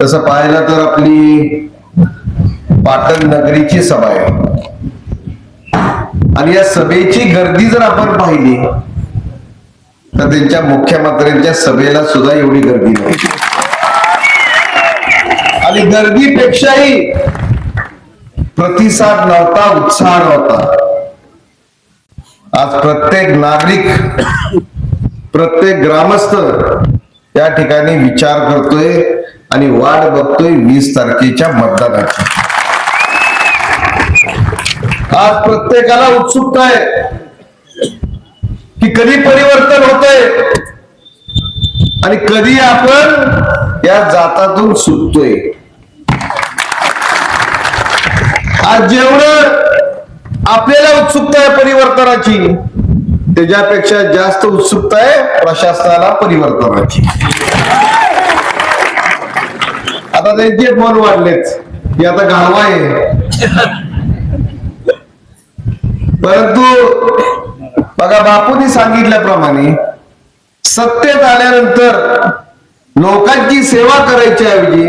तसं पाहिलं तर आपली पाटण नगरीची सभा आहे. आणि या सभेची गर्दी जर आपण पाहिली तर त्यांच्या मुख्यमंत्र्यांच्या सभेला सुद्धा एवढी गर्दी नव्हती आणि गर्दीपेक्षाही प्रतिसाद नव्हता उत्साह नव्हता. आज प्रत्येक नागरिक प्रत्येक ग्रामस्थ या ठिकाणी विचार करतोय आणि वाट बघतोय वीस तारखेच्या मतदानाची. आज प्रत्येकाला उत्सुकता आहे की कधी परिवर्तन होतंय आणि कधी आपण या जातातून सुटतोय. आज जेवढं आपल्याला उत्सुकता आहे परिवर्तनाची त्याच्यापेक्षा जास्त उत्सुकता आहे प्रशासनाला परिवर्तनाची. आता त्यांचे फोन वाढलेत की आता गावा आहे. परंतु बघा बापूंनी सांगितल्याप्रमाणे सत्तेत आल्यानंतर लोकांची सेवा करायच्या ऐवजी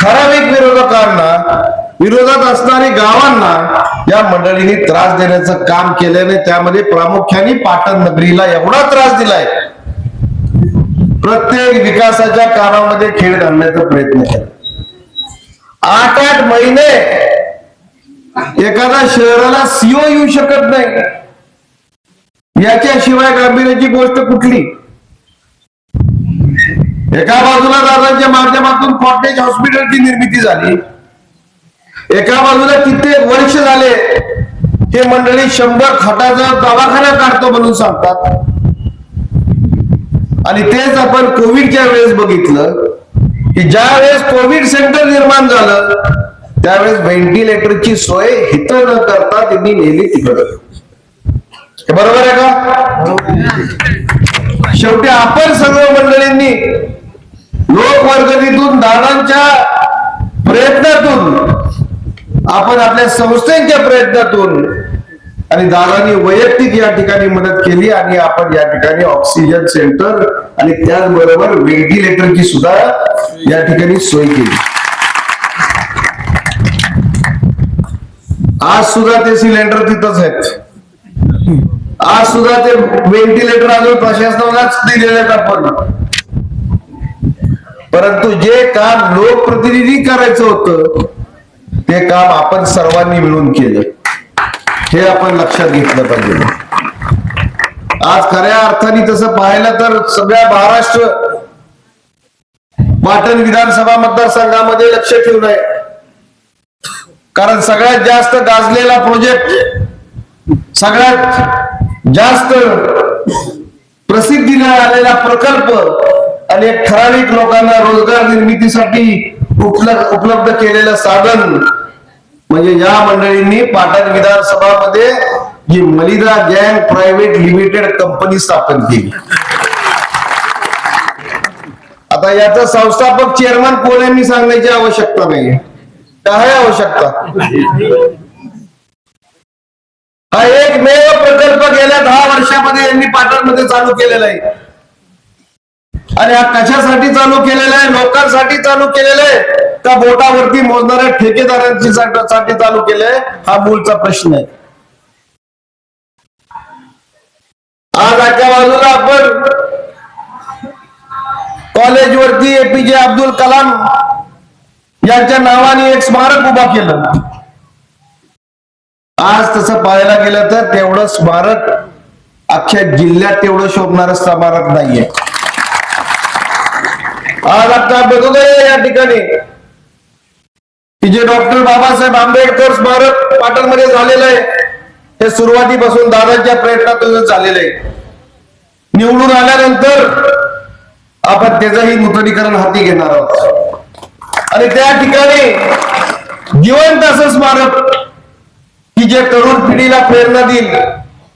ठराविक विरोधकांना विरोधात असणारी गावांना या मंडळींनी त्रास देण्याचं काम केल्याने त्यामध्ये प्रामुख्याने पाटण नगरीला एवढा त्रास दिलाय. प्रत्येक विकासाच्या कामामध्ये खेळ घालण्याचा प्रयत्न केला. आठ आठ महिने एखाद्या शहराला सीओ येऊ शकत नाही. याच्याशिवाय गांभीर्याची गोष्ट कुठली? एका बाजूला दादांच्या माध्यमातून कॉटेज हॉस्पिटलची निर्मिती झाली. एका बाजूला कित्येक वर्ष झाले हे मंडळी शंभर खटाचा दवाखाना काढतो म्हणून सांगतात. आणि तेच आपण कोविडच्या वेळेस बघितलं की ज्या वेळेस कोविड सेंटर निर्माण झालं त्यावेळेस व्हेंटिलेटरची सोय हित न करता त्यांनी नेली तिकडं. बरोबर आहे का? शेवटी आपण सर्व मंडळींनी लोकवर्गणीतून दादांच्या प्रयत्नातून आपण आपल्या संस्थेच्या प्रयत्नातून आणि दादांनी वैयक्तिक या ठिकाणी मदत केली आणि आपण या ठिकाणी ऑक्सिजन सेंटर आणि त्याचबरोबर व्हेंटिलेटरची सुद्धा या ठिकाणी सोय केली. आज सुद्धा ते सिलेंडर तिथंच आहेत. आज सुद्धा ते व्हेंटिलेटर अजून प्रशासनालाच दिलेले आहेत आपण परंतु जे काम लोकप्रतिनिधी करायचं होतं ते काम आपण सर्वांनी मिळून केलं. हे आपण लक्षात घेतलं पाहिजे. आज खऱ्या अर्थाने तसं पाहिलं तर सगळ्या महाराष्ट्र पाटण विधानसभा मतदारसंघामध्ये लक्ष ठेवून आहे. कारण सगळ्यात जास्त गाजलेला प्रोजेक्ट सगळ्यात जास्त प्रसिद्धीला आलेला प्रकल्प आणि ठराविक लोकांना रोजगार निर्मितीसाठी उपलब्ध उपलब्ध केलेलं साधन म्हणजे या मंडळींनी पाटण विधानसभामध्ये ही मलिदा गँग प्रायव्हेट लिमिटेड कंपनी स्थापन केली. आता याचा संस्थापक चेअरमन कोण यांनी सांगण्याची आवश्यकता नाही. काय आवश्यकता? हा एकमेव प्रकल्प गेल्या दहा वर्षामध्ये यांनी पाटणमध्ये चालू केलेला आहे. आणि हा कशासाठी चालू केलेला आहे? लोकांसाठी चालू केलेला आहे? का बोटावरती मोजणाऱ्या ठेकेदारांची साठी चालू केलंय? हा मूळचा प्रश्न आहे. आज एका बाजूला आपण. कॉलेजवरती एपीजे अब्दुल कलाम यांच्या नावाने एक स्मारक उभा केलं. आज तसं पाहायला गेलं तर तेवढं स्मारक अख्ख्या जिल्ह्यात तेवढं शोभणारं स्मारक नाहीये. आज आता बघतोय या ठिकाणी. की जे डॉक्टर बाबासाहेब आंबेडकर स्मारक पाटणमध्ये झालेलं आहे. हे सुरुवातीपासून दादांच्या प्रयत्नातूनच झालेलं आहे. निवडून आल्यानंतर आपण त्याचंही नूतनीकरण हाती घेणार आहोत. आणि त्या ठिकाणी जिवंत असं स्मारक की जे तरुण पिढीला प्रेरणा देईल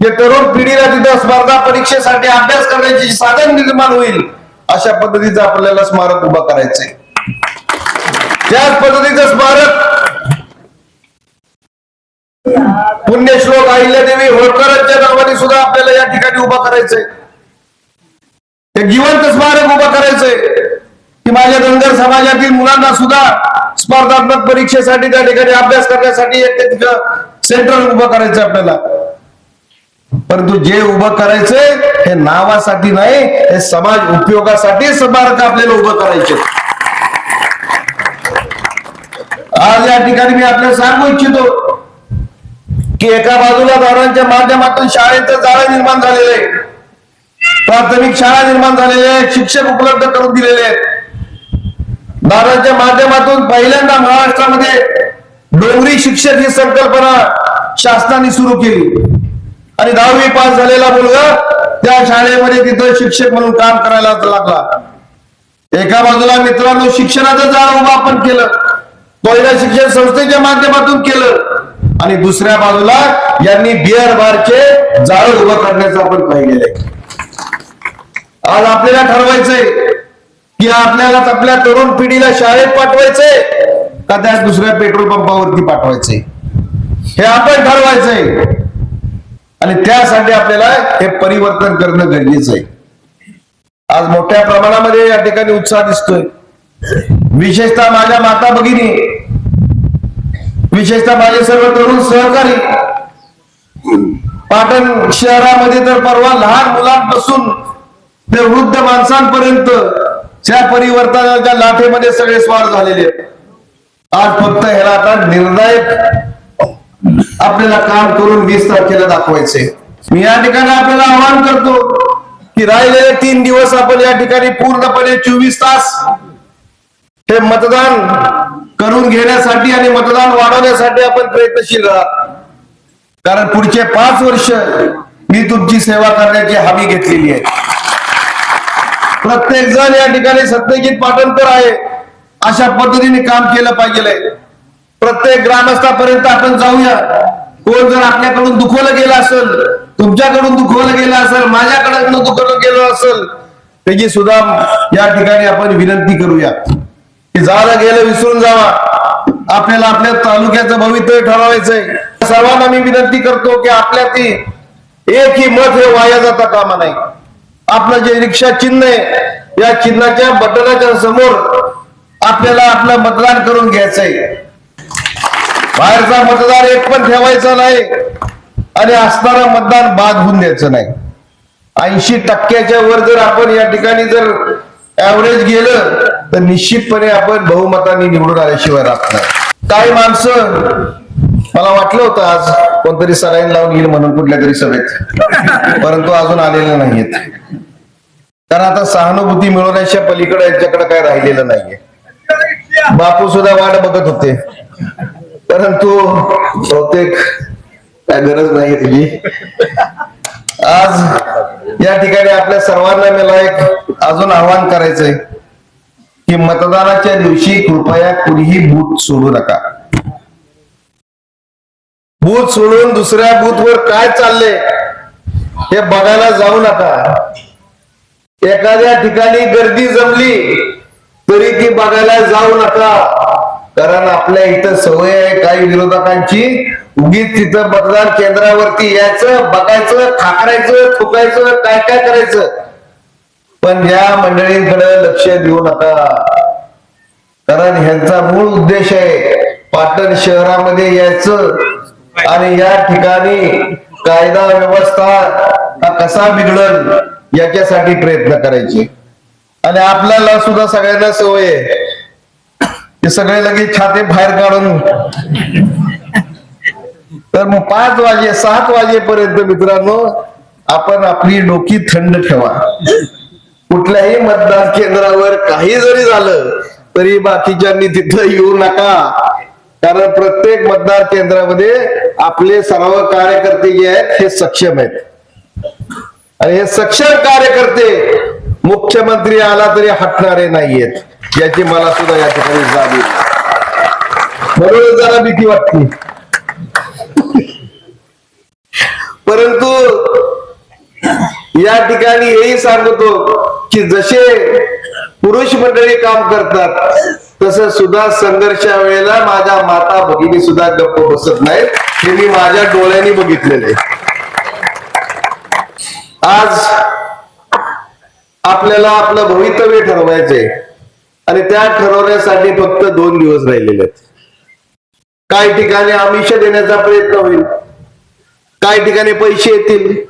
जे तरुण पिढीला तिथं स्पर्धा परीक्षेसाठी अभ्यास करण्याचे साधन निर्माण होईल अशा पद्धतीचं आपल्याला स्मारक उभं करायचंय. त्याच पद्धतीचं स्मारक पुण्यश्लोक अहिल्यादेवी होळकरांच्या नावाने सुद्धा आपल्याला या ठिकाणी उभा करायचंय. एक जिवंत स्मारक उभं करायचंय. की माझ्या धनगर समाजातील मुलांना सुद्धा स्पर्धात्मक परीक्षेसाठी त्या ठिकाणी अभ्यास करण्यासाठी एक तिथं सेंटर उभं करायचं आपल्याला. परंतु जे उभं करायचंय हे नावासाठी नाही हे समाज उपयोगासाठी स्मारक आपल्याला उभं करायचे आज या ठिकाणी मी आपल्याला सांगू इच्छितो की एका बाजूला दारांच्या माध्यमातून शाळेचं जाळं निर्माण झालेलं आहे प्राथमिक शाळा निर्माण झालेल्या आहेत शिक्षक उपलब्ध करून दिलेले आहेत. दारांच्या माध्यमातून पहिल्यांदा महाराष्ट्रामध्ये डोंगरी शिक्षक ही संकल्पना शासनाने सुरू केली. आणि दहावी पास झालेला मुलगा त्या शाळेमध्ये तिथं शिक्षक म्हणून काम करायला लागला. एका बाजूला मित्रांनो शिक्षणाचं जाळ उभं आपण केलं. पहिल्या शिक्षण संस्थेच्या माध्यमातून केलं. आणि दुसऱ्या बाजूला यांनी बिअर बारचे जाळ उभं करण्याचं आपण पाहिलेलं आहे. आज आपल्याला ठरवायचंय की आपल्याला आपल्या तरुण पिढीला शाळेत पाठवायचंय का त्या दुसऱ्या पेट्रोल पंपावरती पाठवायचंय? हे आपण ठरवायचंय. आणि त्यासाठी आपल्याला हे परिवर्तन करणं गरजेचं आहे. आज मोठ्या प्रमाणामध्ये या ठिकाणी उत्साह दिसतोय. विशेषतः माझ्या माता भगिनी विशेषतः माझे सर्व तरुण सहकारी. पाटण शहरामध्ये तर परवा लहान मुलांपासून ते वृद्ध माणसांपर्यंत त्या परिवर्तनाच्या लाटेमध्ये सगळे स्वार झालेले आहेत. आज फक्त ह्याला आता निर्णायक आपल्याला काम करून वीस तारखेला दाखवायचे मी या ठिकाणी आपल्याला आवाहन करतो की राहिलेले तीन दिवस आपण या ठिकाणी पूर्णपणे चोवीस तास हे मतदान करून घेण्यासाठी आणि मतदान वाढवण्यासाठी आपण प्रयत्नशील राहा. कारण पुढचे पाच वर्ष मी तुमची सेवा करण्याची हमी घेतलेली आहे. प्रत्येक जण या ठिकाणी सत्यजित पाटणकर आहे. अशा पद्धतीने काम केलं पाहिजे. प्रत्येक ग्रामस्थापर्यंत आपण जाऊया. कोण जर आपल्याकडून दुखवलं गेलं असेल तुमच्याकडून दुखवलं गेलं असेल माझ्याकडून दुखवलं गेलं असेल त्याची सुद्धा या ठिकाणी आपण विनंती करूया. झालं गेलं विसरून जावा. आपल्याला आपल्या तालुक्याचं भवितव्य ठरवायचंय. सर्वांना मी विनंती करतो की आपल्यातील एक ही मत हे वाया जाता कामा नाही आपलं जे रिक्षा चिन्ह आहे या चिन्हाच्या बटनाच्या समोर आपल्याला आपलं मतदान करून घ्यायचंय. बाहेरचा मतदार एक पण ठेवायचा नाही आणि असणारा मतदान बाद होऊन द्यायचं नाही. ऐंशी टक्क्याच्या वर जर आपण या ठिकाणी जर ऍव्हरेज गेलं तर निश्चितपणे आपण बहुमताने निवडून आल्याशिवाय राहत नाही. काही माणसं? मला वाटलं होतं आज कोणतरी सलाईन लावून येईल म्हणून कुठल्या तरी सभेत. परंतु अजून आलेले नाहीयेत. कारण आता सहानुभूती मिळवण्याच्या पलीकडे यांच्याकडे काय राहिलेलं नाहीये. बापू सुद्धा वाट बघत होते. परंतु बहुतेक काय गरज नाही तुझी आज या ठिकाणी आपल्या सर्वांना मला एक अजून आवाहन करायचंय. की मतदानाच्या दिवशी कृपया कुणीही बूथ सोडू नका. बूथ सोडून दुसऱ्या बूथवर काय चाललंय हे बघायला जाऊ नका. एखाद्या ठिकाणी गर्दी जमली तरी ती बघायला जाऊ नका. कारण आपल्या इथं सवय आहे काही विरोधकांची. उगीच तिथं मतदान केंद्रावरती यायचं बघायचं खाकरायचं थुकायचं काय काय करायचं. पण या मंडळींकडे लक्ष देऊ नका. कारण ह्यांचा मूळ उद्देश आहे पाटण शहरामध्ये यायचं आणि या ठिकाणी कायदा व्यवस्था हा कसा बिघडल याच्यासाठी प्रयत्न करायचे. आणि आपल्याला सुद्धा सगळ्यांना सवय आहे. ते सगळे लगेच छाते बाहेर काढून. तर मग पाच वाजे सात वाजेपर्यंत मित्रांनो आपण आपली डोकी थंड ठेवा. कुठल्याही मतदान केंद्रावर काही जरी झालं तरी बाकीच्यांनी तिथं येऊ नका. कारण प्रत्येक मतदार केंद्रामध्ये आपले सर्व कार्यकर्ते जे आहेत हे सक्षम आहेत. आणि हे सक्षम कार्यकर्ते मुख्यमंत्री आला तरी हटणारे नाहीयेत याची मला सुद्धा या ठिकाणी जाणीव म्हणून जरा भीती वाटते. परंतु या ठिकाणी हेही सांगतो की जसे पुरुष मंडळी काम करतात तसं सुद्धा संघर्षा वेळेला माझ्या माता भगिनी सुद्धा गप्प बसत नाहीत. हे मी माझ्या डोळ्यांनी बघितलेले आज आपल्याला आपलं भवितव्य ठरवायचंय आणि त्या ठरवण्यासाठी फक्त दोन दिवस राहिलेले आहेत. काही ठिकाणी आमिष देण्याचा प्रयत्न होईल. काही ठिकाणी पैसे येतील.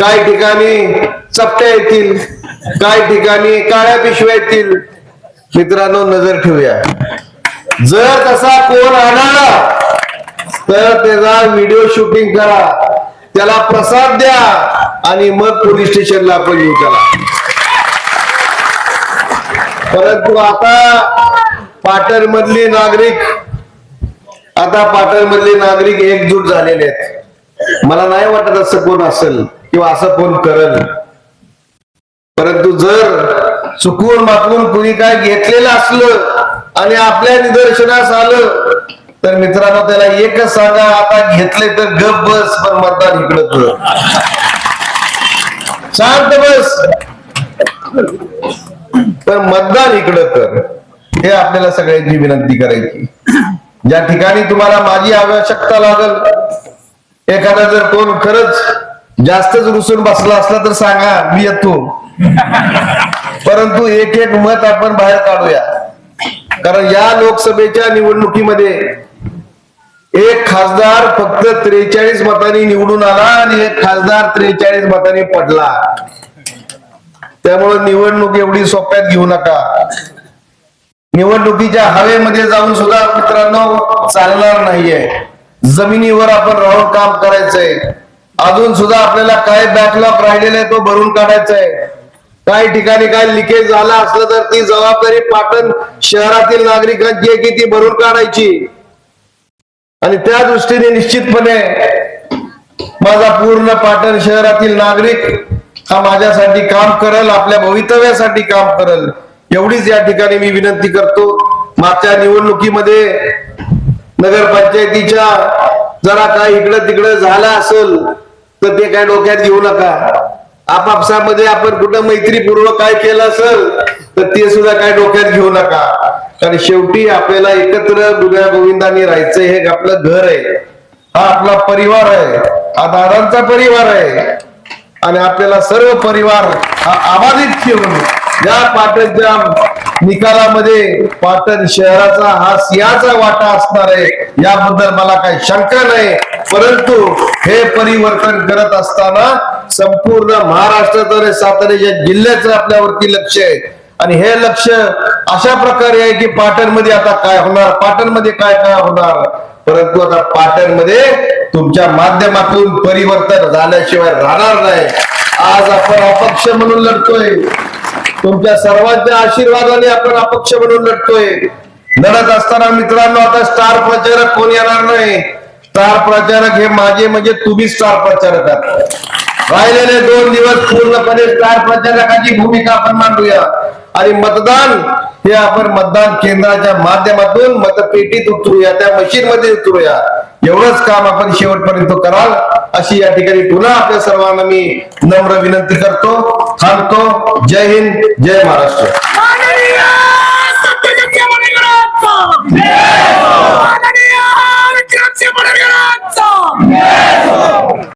काय ठिकाणी चपट्या येतील काय ठिकाणी काळ्या पिशव्या येतील. मित्रांनो नजर ठेवूया. जर तसा कोण आणाला तर त्याचा व्हिडिओ शूटिंग करा. त्याला प्रसाद द्या आणि मग पोलीस स्टेशनला आपण येऊ त्याला. परंतु आता पाटण मधले नागरिक आता पाटण मधले नागरिक एकजूट झालेले आहेत. मला नाही वाटत असं कोण असेल. किंवा असं कोण करल. परंतु जर चुकून मापून कुणी काय घेतलेलं असलं आणि आपल्या निदर्शनास आलं तर मित्रांनो त्याला एकच सांगा आता घेतले तर गप बस पण मतदान इकडं कर शांत बस. तर मतदान इकडं कर. हे आपल्याला सगळ्यांची विनंती करायची. ज्या ठिकाणी तुम्हाला माझी आवश्यकता लागल एखादा जर कोण खरंच जास्तच रुसून बसला असला तर सांगा मी येतो. परंतु एक एक मत आपण बाहेर काढूया. कारण या लोकसभेच्या निवडणुकीमध्ये एक खासदार फक्त त्रेचाळीस मतांनी निवडून आला आणि एक खासदार त्रेचाळीस मतांनी पडला. त्यामुळे निवडणूक एवढी सोप्यात घेऊ नका. निवडणुकीच्या हवेमध्ये जाऊन सुद्धा मित्रांनो चालणार नाहीये. जमिनीवर आपण राहून काम करायचंय. अजून सुद्धा आपल्याला काय बॅकलॉग राहिलेला आहे तो भरून काढायचा आहे काही ठिकाणी काय लिकेज झाला असलं तर ती जबाबदारी पाटण शहरातील नागरिकांची आहे की ती भरून काढायची? आणि त्या दृष्टीने निश्चितपणे माझा पूर्ण पाटण शहरातील नागरिक हा माझ्यासाठी काम करल आपल्या भवितव्यासाठी काम करल. एवढीच या ठिकाणी मी विनंती करतो. मागच्या निवडणुकीमध्ये नगरपंचायतीच्या जरा काय इकडं तिकडं झालं असेल तर ते काय डोक्यात घेऊ नका. आपापसामध्ये आपण कुठं मैत्रीपूर्वक काय केलं असेल तर ते सुद्धा काय डोक्यात घेऊ नका. कारण शेवटी आपल्याला एकत्र गुन्ह्या गोविंदाने राहायचं हे आपलं घर आहे. हा आपला परिवार आहे. हा दादांचा परिवार आहे. आणि आपल्याला सर्व परिवार हा आबाधित ठेवून या पाटणच्या निकालामध्ये पाटण शहराचा हा सिंहाचा वाटा असणार आहे. याबद्दल मला काही शंका नाही. परंतु हे परिवर्तन करत असताना संपूर्ण महाराष्ट्राद्वारे आणि साताऱ्याच्या जिल्ह्याचं आपल्यावरती लक्ष आहे. आणि हे लक्ष अशा प्रकारे आहे की पाटणमध्ये आता काय होणार? पाटणमध्ये काय काय होणार? परंतु आता पाटणमध्ये तुमच्या माध्यमातून परिवर्तन झाल्याशिवाय राहणार नाही. आज आपण अपक्ष म्हणून लढतोय. तुमच्या सर्वांच्या आशीर्वादाने आपण अपक्ष म्हणून लढतोय. लढत असताना मित्रांनो आता स्टार प्रचारक कोण येणार नाही? स्टार प्रचारक हे माझे म्हणजे तुम्ही स्टार प्रचारक आहात. राहिलेले दोन दिवस पूर्णपणे स्टार प्रचारकाची भूमिका आपण मांडूया. आणि मतदान हे आपण मतदान केंद्राच्या माध्यमातून मतपेटीत उतरूया त्या मशीन मध्ये उतरूया. एवढंच काम आपण शेवटपर्यंत कराल. अशी या ठिकाणी पुन्हा आपल्या सर्वांना मी नम्र विनंती करतो. थांबतो जय हिंद जय महाराष्ट्र.